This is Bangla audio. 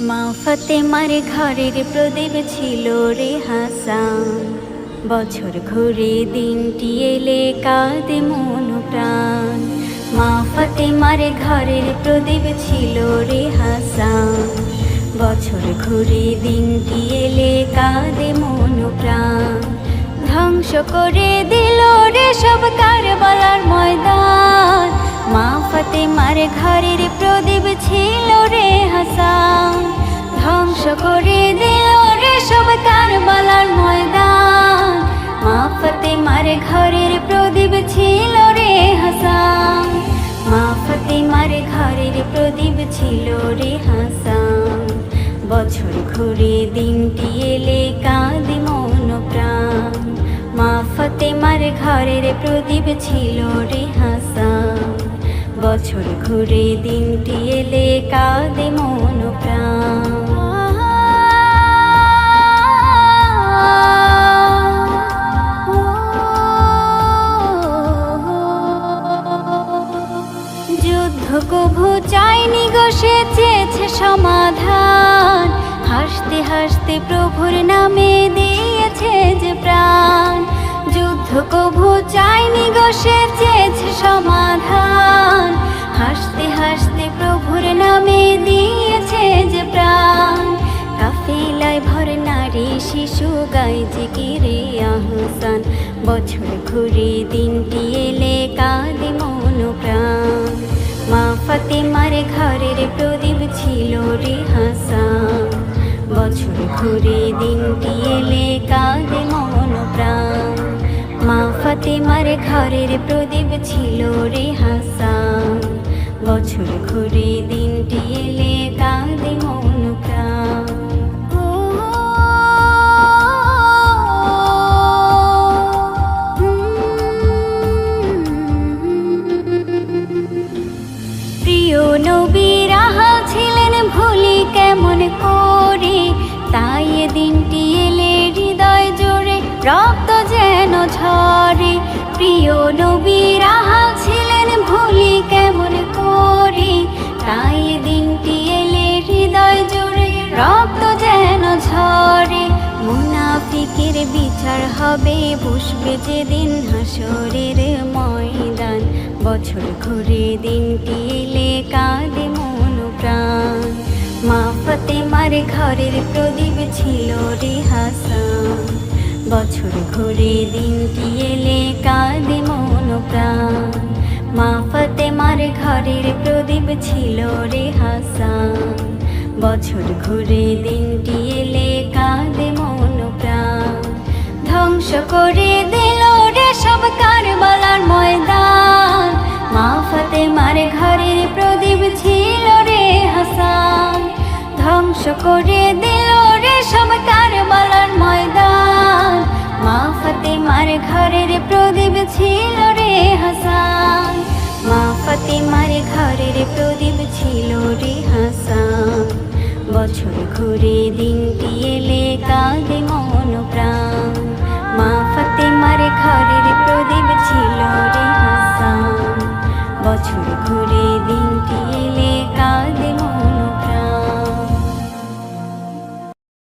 মা ফতেমার ঘরের প্রদীপ ছিল রে হাসান। বছর ঘুরে দিনটি এলে কাঁদে মন প্রাণ। মা ফতেমার ঘরের প্রদীপ ছিল রে হাসান। বছর ঘুরে দিনটি এলে কাঁদে মন প্রাণ। ধ্বংস করে দিল রে সব কারবালার ময়দান। মা ফতেমার ঘরের প্রদীপ ছিল রে হাসান। মা ফতেমার ঘরের প্রদীপ ছিল রে হাসান। বছর ঘুরে দিনটি এলে কাঁদে মন প্রাণ। মা ফতেমার ঘরের প্রদীপ ছিল রে হাসান। বছর ঘুরে দিনটি এলে কাঁদে মন প্রাণ। যুদ্ধ কভু চাইনি গো সে চেয়েছে সমাধান। হাসতে হাসতে প্রভুর নামে দিয়েছে যে প্রাণ। যুদ্ধ কভু চাইনি গো সে চেয়েছে সমাধান। হাসতে হাসতে প্রভুর নামে দিয়েছে যে প্রাণ। কাফেলায় ভর নারী শিশু গাই জিকিরে আহসান। বছর ঘুরে দিনটি এলে মা ফতেমার ঘরের প্রদীপ ছিল রে হাসা বছর ঘুরে দিনটি এলে কাঁদে মন প্রাণ। মা ফাতেমার ঘরের প্রদীপ ছিল রে হাসা বছর ঘুরে দিনটি ঝরে প্রিয় নবীর ছিলেন ভুলি কেমন করে? তাই দিনটি এলে হৃদয় জোরে রক্ত যেন ঝরে। মুনাফিকের বিচার হবে বসবে যেদিন হাসরের ময়দান। বছর ঘুরে দিনটি এলে কাঁদে মন প্রাণ। মা ফতেমার ঘরের প্রদীপ ছিল রে হাসান। বছর ঘুরে দিনটি এলে কাঁদে মন প্রাণ। মা ফতেমার ঘরের প্রদীপ ছিল রে হাসান। বছর ঘুরে দিনটি এলে কাঁদে মন প্রাণ। ধ্বংস করে দিল রে সব কারবালার ময়দান। মা ফতেমার ঘরের প্রদীপ ছিল রে হাসান। ধ্বংস করে দিল ঘরের প্রদীপ ছিল রে হাসান। মা ফাতেমার ঘরের প্রদীপ ছিল রে হাসান। বছর ঘুরে দিনটি এলে কাঁদে মন প্রাণ। মা ফাতেমার ঘরের প্রদীপ ছিল রে হাসান। বছর ঘুরে দিনটি